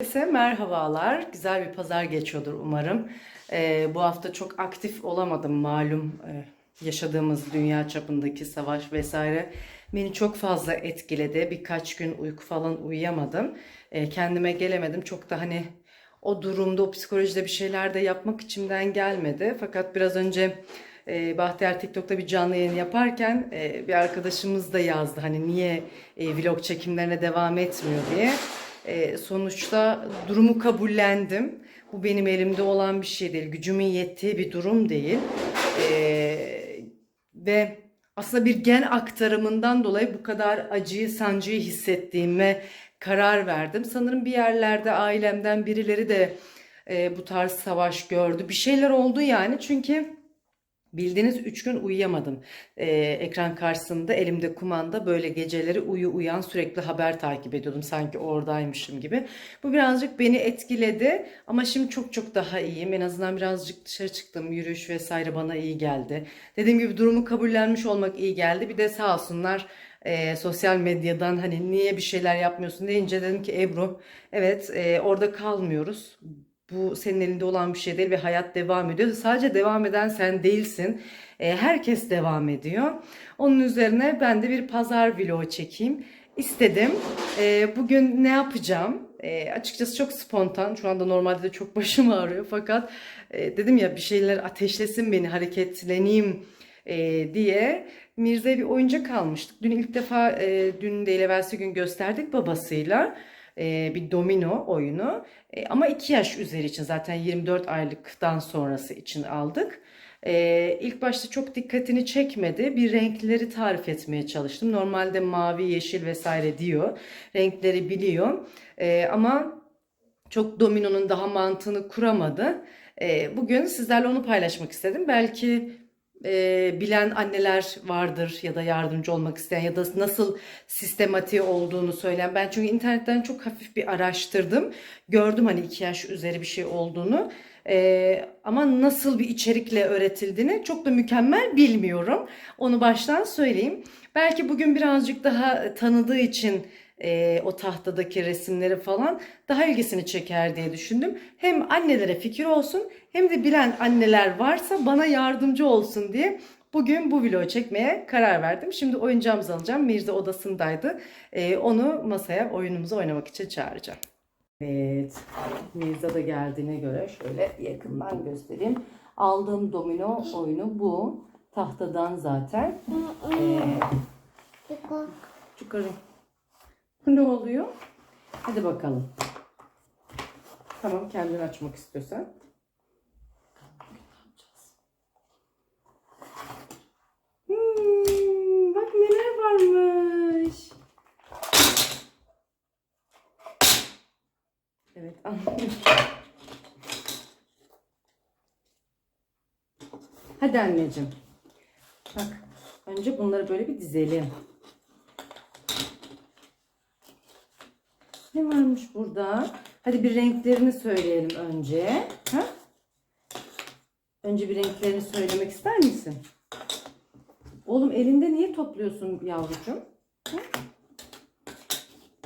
Herkese merhabalar. Güzel bir pazar geçiyordur umarım. Ee, bu hafta çok aktif olamadım malum e, yaşadığımız dünya çapındaki savaş vesaire beni çok fazla etkiledi. Birkaç gün uyku falan uyuyamadım. Ee, kendime gelemedim. Çok da hani o durumda o psikolojide bir şeyler de yapmak içimden gelmedi. Fakat biraz önce e, Bahtiyar TikTok'ta bir canlı yayın yaparken e, bir arkadaşımız da yazdı hani niye e, vlog çekimlerine devam etmiyor diye. E, sonuçta durumu kabullendim. Bu benim elimde olan bir şey değil. Gücümün yettiği bir durum değil. E, ve aslında bir gen aktarımından dolayı bu kadar acıyı, sancıyı hissettiğime karar verdim. Sanırım bir yerlerde ailemden birileri de e, bu tarz savaş gördü. Bir şeyler oldu yani çünkü bildiğiniz 3 gün uyuyamadım. E, ekran karşısında elimde kumanda böyle geceleri uyu uyan sürekli haber takip ediyordum. Sanki oradaymışım gibi. Bu birazcık beni etkiledi ama şimdi çok çok daha iyiyim. En azından birazcık dışarı çıktım. Yürüyüş vesaire bana iyi geldi. Dediğim gibi durumu kabullenmiş olmak iyi geldi. Bir de sağ olsunlar e, sosyal medyadan hani niye bir şeyler yapmıyorsun deyince dedim ki Ebru evet e, orada kalmıyoruz. Bu senin elinde olan bir şey değil ve hayat devam ediyor. Sadece devam eden sen değilsin. E, herkes devam ediyor. Onun üzerine ben de bir pazar vlogu çekeyim istedim. E, bugün ne yapacağım? E, açıkçası çok spontan. Şu anda normalde de çok başım ağrıyor. Fakat e, dedim ya bir şeyler ateşlesin beni, hareketleneyim e, diye Mirze'ye bir oyuncak almıştık. Dün ilk defa e, dün değil evvelsi gün gösterdik babasıyla bir domino oyunu. Ama 2 yaş üzeri için zaten 24 aylıktan sonrası için aldık. E, ilk başta çok dikkatini çekmedi. Bir renkleri tarif etmeye çalıştım. Normalde mavi, yeşil vesaire diyor. Renkleri biliyor. Ama çok dominonun daha mantığını kuramadı. Bugün sizlerle onu paylaşmak istedim. Belki e, bilen anneler vardır ya da yardımcı olmak isteyen ya da nasıl sistematiği olduğunu söyleyen. Ben çünkü internetten çok hafif bir araştırdım. Gördüm hani iki yaş üzeri bir şey olduğunu. E, ama nasıl bir içerikle öğretildiğini çok da mükemmel bilmiyorum. Onu baştan söyleyeyim. Belki bugün birazcık daha tanıdığı için e, o tahtadaki resimleri falan daha ilgisini çeker diye düşündüm. Hem annelere fikir olsun hem de bilen anneler varsa bana yardımcı olsun diye bugün bu vlogu çekmeye karar verdim. Şimdi oyuncağımızı alacağım. Mirza odasındaydı. E, onu masaya oyunumuzu oynamak için çağıracağım. Evet, Mirza da geldiğine göre şöyle yakından göstereyim. Aldığım domino oyunu bu. Tahtadan zaten. Ee, çıkarayım. Ne oluyor? Hadi bakalım. Tamam kendini açmak istiyorsan. Hmm, bak neler varmış. Evet. Hadi anneciğim. Bak önce bunları böyle bir dizelim. Ne varmış burada? Hadi bir renklerini söyleyelim önce. Ha? Önce bir renklerini söylemek ister misin? Oğlum elinde niye topluyorsun yavrucuğum? Ha?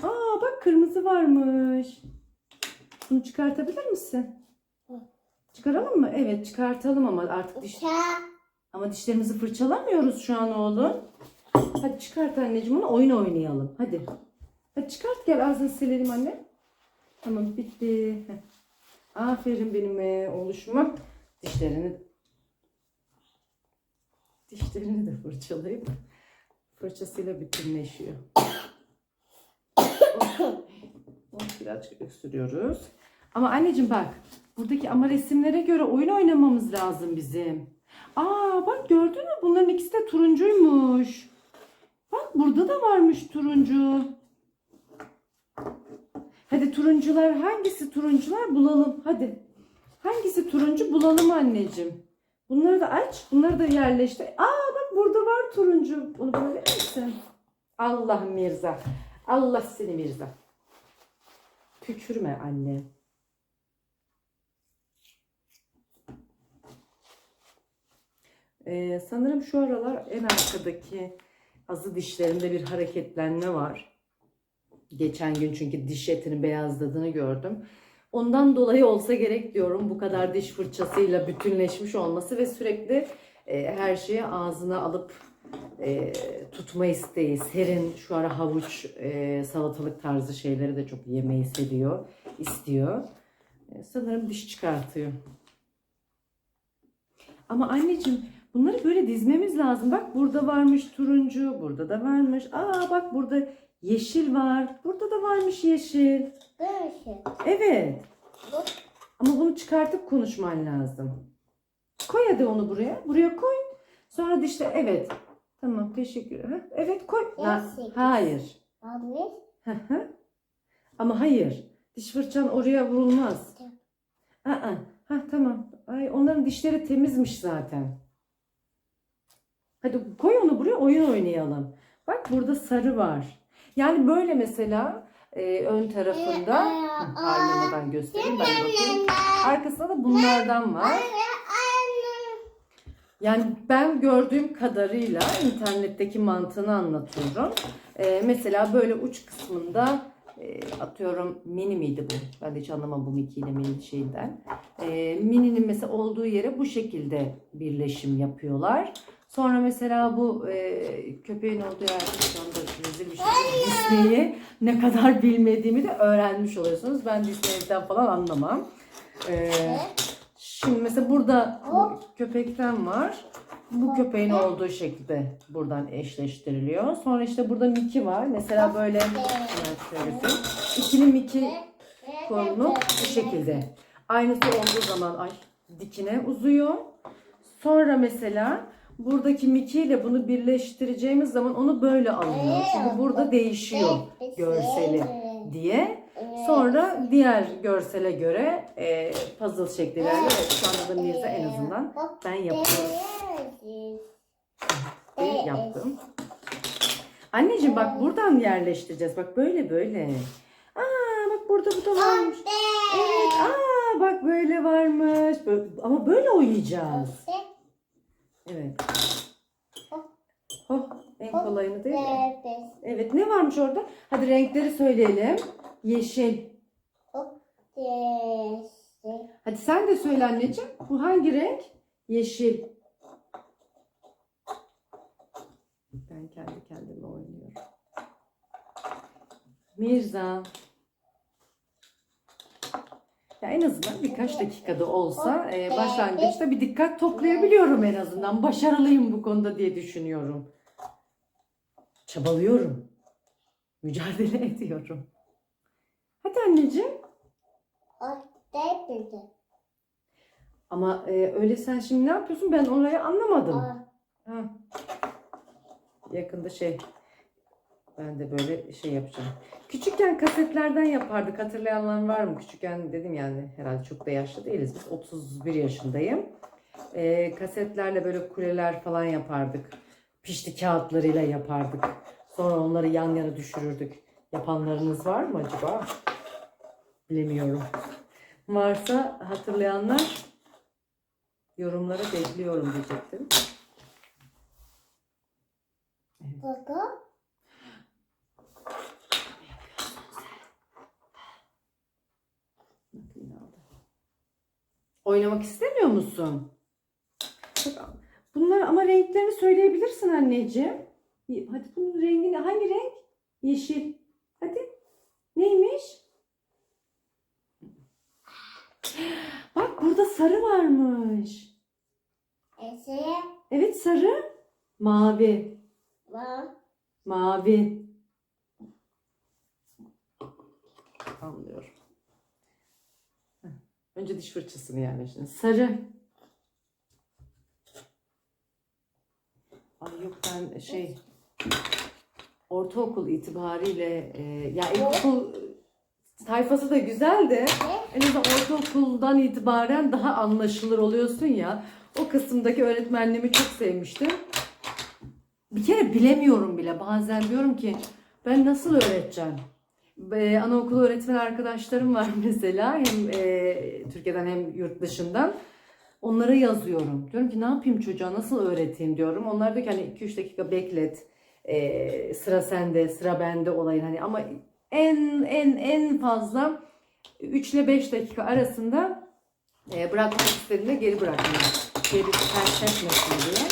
Aa bak kırmızı varmış. Bunu çıkartabilir misin? Çıkaralım mı? Evet çıkartalım ama artık diş... Ama dişlerimizi fırçalamıyoruz şu an oğlum. Hadi çıkart anneciğim onu oyun oynayalım. Hadi. Hadi çıkart gel ağzını silelim anne. Tamam bitti. Aferin benim e, oluşuma. Dişlerini dişlerini de fırçalayıp fırçasıyla bütünleşiyor. Oh, oh, birazcık öksürüyoruz. Ama anneciğim bak buradaki ama resimlere göre oyun oynamamız lazım bizim. Aa bak gördün mü bunların ikisi de turuncuymuş. Bak burada da varmış turuncu. Hadi turuncular hangisi turuncular bulalım hadi. Hangisi turuncu bulalım anneciğim. Bunları da aç. Bunları da yerleştir. Aa bak burada var turuncu. Onu bana verir misin? Allah Mirza. Allah seni Mirza. Tükürme anne. Ee, sanırım şu aralar en arkadaki azı dişlerinde bir hareketlenme var. Geçen gün çünkü diş etinin beyazladığını gördüm. Ondan dolayı olsa gerek diyorum bu kadar diş fırçasıyla bütünleşmiş olması ve sürekli e, her şeyi ağzına alıp e, tutma isteği. Serin şu ara havuç, e, salatalık tarzı şeyleri de çok yemeyi seviyor, istiyor. E, sanırım diş çıkartıyor. Ama anneciğim bunları böyle dizmemiz lazım. Bak burada varmış turuncu, burada da varmış. Aa bak burada yeşil var. Burada da varmış yeşil. Böyle. Evet. Bu. Ama bunu çıkartıp konuşman lazım. Koy hadi onu buraya. Buraya koy. Sonra dişle evet. Tamam teşekkür ederim. Evet koy. Ha, Teşekkür. hayır. Abi. Hı hı. Ama hayır. Diş fırçan oraya vurulmaz. Aa, ha tamam. Ay onların dişleri temizmiş zaten. Hadi koy onu buraya oyun oynayalım. Bak burada sarı var. Yani böyle mesela e, ön tarafında Hı, aynamadan göstereyim ben bakayım. Arkasında da bunlardan var. Yani ben gördüğüm kadarıyla internetteki mantığını anlatıyorum. Ee, mesela böyle uç kısmında e, atıyorum mini miydi bu? Ben de hiç anlamam bu Mickey ile mini şeyinden. Ee, mini'nin mesela olduğu yere bu şekilde birleşim yapıyorlar. Sonra mesela bu e, köpeğin olduğu yerde rezil bir şey. Disney'i ne kadar bilmediğimi de öğrenmiş oluyorsunuz. Ben Disney'den falan anlamam. Ee, Şimdi mesela burada bu köpekten var. Bu köpeğin olduğu şekilde buradan eşleştiriliyor. Sonra işte burada Mickey var. Mesela böyle. İkili Mickey kolunu bu şekilde. Aynısı olduğu zaman ay dikine uzuyor. Sonra mesela buradaki Mickey ile bunu birleştireceğimiz zaman onu böyle alınıyor. Çünkü burada değişiyor görseli diye. Sonra diğer görsele göre e, puzzle şekli verdi. Evet, şu anda da Mirza en azından ben yapıyorum. E, yaptım. Anneciğim bak buradan yerleştireceğiz. Bak böyle böyle. Aa bak burada bu da varmış. Evet. Aa bak böyle varmış. Böyle- ama böyle oynayacağız. Evet. Oh, en kolayını değil mi? Evet ne varmış orada? Hadi renkleri söyleyelim. Yeşil. Hadi sen de söyle anneciğim. Bu hangi renk? Yeşil. Ben kendi kendime oynuyorum. Mirza. Ya en azından birkaç dakikada olsa e, başlangıçta bir dikkat toplayabiliyorum en azından. Başarılıyım bu konuda diye düşünüyorum. Çabalıyorum. Mücadele ediyorum. Hadi anneciğim. Ama e, öyle sen şimdi ne yapıyorsun? Ben orayı anlamadım. Ha. Yakında şey ben de böyle şey yapacağım. Küçükken kasetlerden yapardık. Hatırlayanlar var mı? Küçükken dedim yani herhalde çok da yaşlı değiliz. Biz 31 yaşındayım. Ee, kasetlerle böyle kuleler falan yapardık. Pişti kağıtlarıyla yapardık. Sonra onları yan yana düşürürdük. Yapanlarınız var mı acaba? Bilemiyorum. Varsa hatırlayanlar yorumlara bekliyorum diyecektim. Oynamak istemiyor musun? Bunlar ama renklerini söyleyebilirsin anneciğim. Hadi bunun rengini hangi renk? Yeşil. Hadi. Neymiş? Bak burada sarı varmış. Evet sarı. Mavi. Mavi. Anlıyorum. Önce diş fırçasını yerleştirin. Sarı. Ay yok ben şey ortaokul itibariyle e, ya ilkokul sayfası da güzel de en azından ortaokuldan itibaren daha anlaşılır oluyorsun ya. O kısımdaki öğretmenliğimi çok sevmiştim. Bir kere bilemiyorum bile. Bazen diyorum ki ben nasıl öğreteceğim? Ee, anaokulu öğretmen arkadaşlarım var mesela. Hem e, Türkiye'den hem yurt dışından. Onlara yazıyorum. Diyorum ki ne yapayım çocuğa nasıl öğreteyim diyorum. Onlar diyor ki hani 2-3 dakika beklet. Ee, sıra sende, sıra bende olayın. Hani ama En en en fazla 3 ile 5 dakika arasında e, bırakmak istediğinde geri bırakmayı. Geri ters etmesin diye.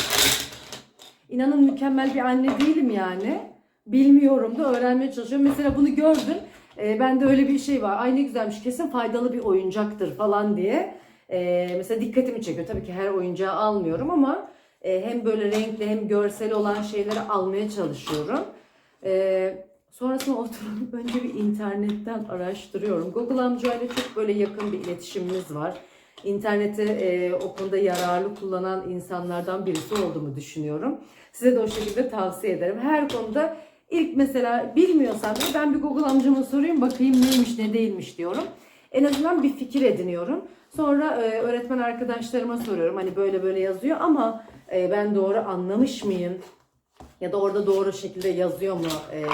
İnanın mükemmel bir anne değilim yani. Bilmiyorum da öğrenmeye çalışıyorum. Mesela bunu gördüm. E, bende öyle bir şey var. Ay ne güzelmiş kesin faydalı bir oyuncaktır falan diye. E, mesela dikkatimi çekiyor. Tabii ki her oyuncağı almıyorum ama e, hem böyle renkli hem görsel olan şeyleri almaya çalışıyorum. E, sonrasında oturup önce bir internetten araştırıyorum. Google amcayla çok böyle yakın bir iletişimimiz var. İnterneti e, o konuda yararlı kullanan insanlardan birisi olduğumu düşünüyorum. Size de o şekilde tavsiye ederim. Her konuda ilk mesela bilmiyorsam ben bir Google amcama sorayım bakayım neymiş ne değilmiş diyorum. En azından bir fikir ediniyorum. Sonra e, öğretmen arkadaşlarıma soruyorum. Hani böyle böyle yazıyor ama e, ben doğru anlamış mıyım? Ya da orada doğru şekilde yazıyor mu? E,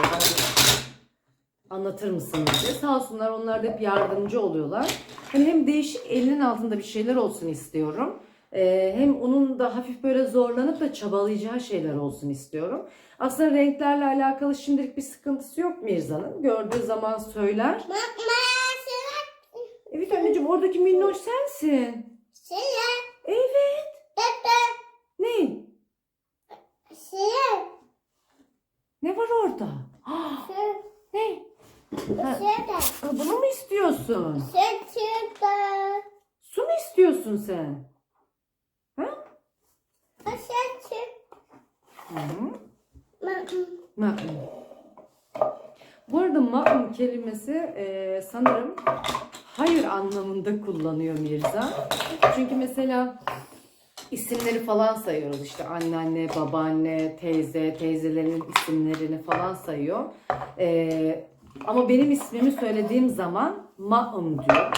anlatır mısınız diye. Sağ olsunlar onlar da hep yardımcı oluyorlar. Hani hem değişik elinin altında bir şeyler olsun istiyorum. Ee, hem onun da hafif böyle zorlanıp da çabalayacağı şeyler olsun istiyorum. Aslında renklerle alakalı şimdilik bir sıkıntısı yok Mirza'nın. Gördüğü zaman söyler. Evet anneciğim oradaki minnoş sensin. Evet. Ne? Ne var orada? Ah, Sıra. ne? Ha, ha, bunu mu istiyorsun? Sıra. Su mu istiyorsun sen? Hı. Ma'un. Bu arada ma'un kelimesi e, sanırım hayır anlamında kullanıyor Mirza. Çünkü mesela isimleri falan sayıyoruz işte anneanne, babaanne, teyze, teyzelerin isimlerini falan sayıyor. E, ama benim ismimi söylediğim zaman ma'um diyor.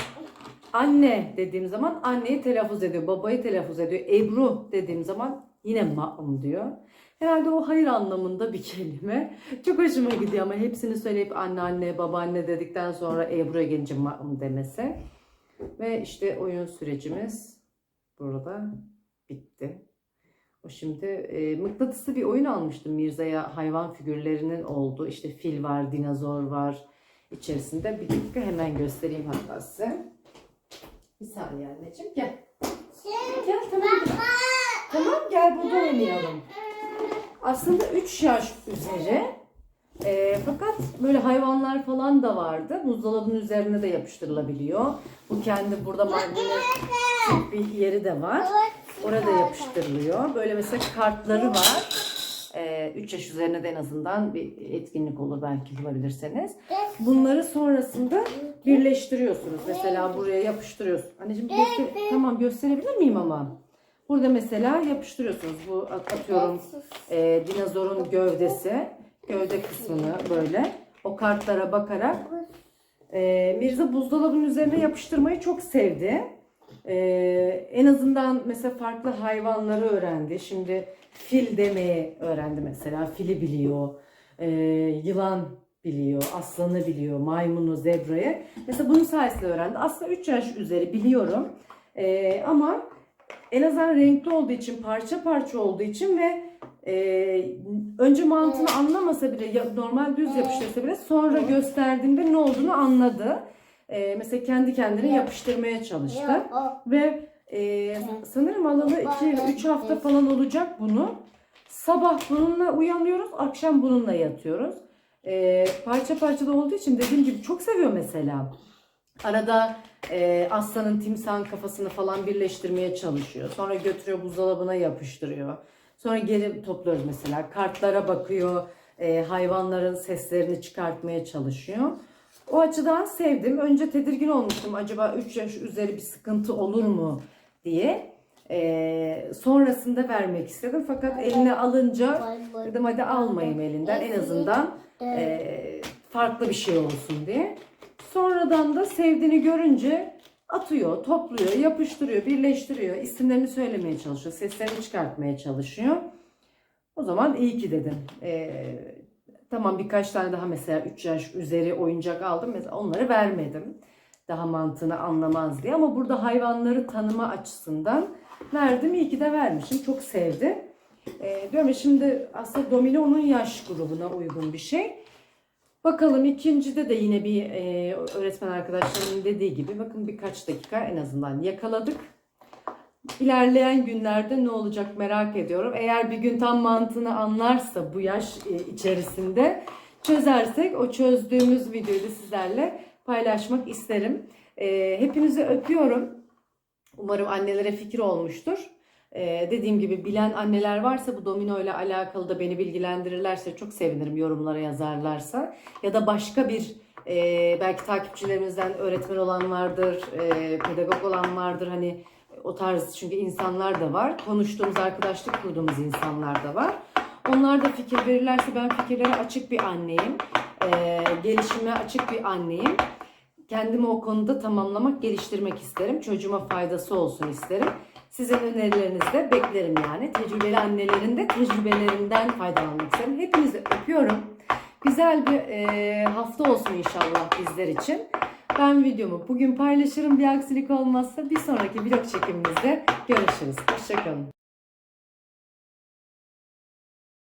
Anne dediğim zaman anneyi telaffuz ediyor, babayı telaffuz ediyor. Ebru dediğim zaman yine ma'um diyor. Herhalde o hayır anlamında bir kelime. Çok hoşuma gidiyor ama hepsini söyleyip anneanne, babaanne dedikten sonra Ebru'ya gelince ma'um demesi. Ve işte oyun sürecimiz burada bitti. O şimdi e, mıknatıslı bir oyun almıştım Mirza'ya hayvan figürlerinin olduğu. İşte fil var, dinozor var içerisinde. Bir dakika hemen göstereyim hatta size. Bir saniye anneciğim gel. Sıra. Gel tamam gel. Tamam gel burada oynayalım. Aslında 3 yaş üzeri. E, fakat böyle hayvanlar falan da vardı. Buzdolabının üzerine de yapıştırılabiliyor. Bu kendi burada magnet bir yeri de var. Orada yapıştırılıyor. Böyle mesela kartları var. 3 yaş üzerine de en azından bir etkinlik olur belki bulabilirseniz. Bunları sonrasında birleştiriyorsunuz. Mesela buraya yapıştırıyorsun. Anneciğim göster tamam gösterebilir miyim ama? Burada mesela yapıştırıyorsunuz. Bu atıyorum e, dinozorun gövdesi. Gövde kısmını böyle. O kartlara bakarak e, Mirza buzdolabının üzerine yapıştırmayı çok sevdi. E, en azından mesela farklı hayvanları öğrendi. Şimdi fil demeyi öğrendi mesela. Fili biliyor. E, yılan biliyor. Aslanı biliyor. Maymunu, zebrayı. Mesela bunun sayesinde öğrendi. Aslında 3 yaş üzeri biliyorum. E, ama en azından renkli olduğu için, parça parça olduğu için ve e, önce mantığını anlamasa bile, normal düz yapıştırsa bile sonra gösterdiğimde ne olduğunu anladı. E, mesela kendi kendine yapıştırmaya çalıştı. Ve e, sanırım alalı 2-3 hafta falan olacak bunu. Sabah bununla uyanıyoruz, akşam bununla yatıyoruz. E, parça parça da olduğu için dediğim gibi çok seviyor mesela. Arada e, aslanın timsahın kafasını falan birleştirmeye çalışıyor. Sonra götürüyor buzdolabına yapıştırıyor. Sonra geri topluyoruz mesela. Kartlara bakıyor. e, hayvanların seslerini çıkartmaya çalışıyor. O açıdan sevdim. Önce tedirgin olmuştum. Acaba 3 yaş üzeri bir sıkıntı olur mu diye. E, sonrasında vermek istedim. Fakat eline alınca dedim hadi almayayım elinden. En azından e, farklı bir şey olsun diye. Sonradan da sevdiğini görünce atıyor, topluyor, yapıştırıyor, birleştiriyor. isimlerini söylemeye çalışıyor, seslerini çıkartmaya çalışıyor. O zaman iyi ki dedim. Ee, tamam birkaç tane daha mesela 3 yaş üzeri oyuncak aldım. Mesela onları vermedim. Daha mantığını anlamaz diye. Ama burada hayvanları tanıma açısından verdim. İyi ki de vermişim. Çok sevdi. Ee, diyorum ya şimdi aslında domino onun yaş grubuna uygun bir şey. Bakalım ikincide de yine bir e, öğretmen arkadaşlarımın dediği gibi bakın birkaç dakika en azından yakaladık. İlerleyen günlerde ne olacak merak ediyorum. Eğer bir gün tam mantığını anlarsa bu yaş e, içerisinde çözersek o çözdüğümüz videoyu da sizlerle paylaşmak isterim. E, hepinizi öpüyorum. Umarım annelere fikir olmuştur. Ee, dediğim gibi bilen anneler varsa bu domino ile alakalı da beni bilgilendirirlerse çok sevinirim yorumlara yazarlarsa. Ya da başka bir e, belki takipçilerimizden öğretmen olan vardır, e, pedagog olan vardır. Hani o tarz çünkü insanlar da var. Konuştuğumuz, arkadaşlık kurduğumuz insanlar da var. Onlar da fikir verirlerse ben fikirlere açık bir anneyim. E, gelişime açık bir anneyim. Kendimi o konuda tamamlamak, geliştirmek isterim. Çocuğuma faydası olsun isterim. Sizin önerilerinizi de beklerim yani. Tecrübeli annelerin de tecrübelerinden faydalanmak isterim. Hepinizi öpüyorum. Güzel bir e, hafta olsun inşallah bizler için. Ben videomu bugün paylaşırım. Bir aksilik olmazsa bir sonraki vlog çekimimizde görüşürüz. Hoşçakalın.